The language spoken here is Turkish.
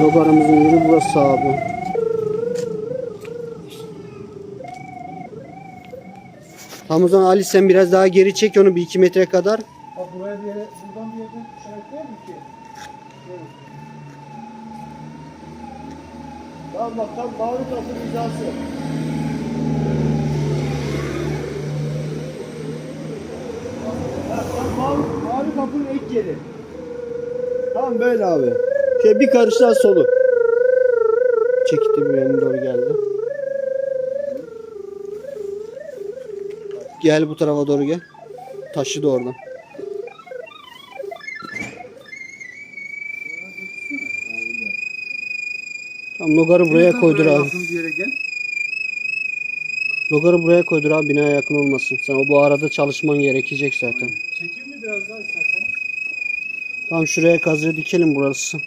Logarımızın yeri burası abi. Zaman Ali sen biraz daha geri çek onu bir iki metre kadar. Bak buraya bir yere, buradan bir yerden işaretler mi ki? Evet. Tamam bak tam mavi kapı hizası. Tam mavi kapının ek yeri. Tamam böyle abi. Şöyle bir karış daha solu. Çekti bir yöne doğru geldi. Gel bu tarafa doğru gel. Taşı da oradan. Tamam logarı buraya koydur abi. Logarı buraya koydur abi binaya yakın olmasın. Sen o bu arada çalışman gerekecek zaten. Çekeyim mi biraz daha istersen? Tamam şuraya kazığı dikelim burası.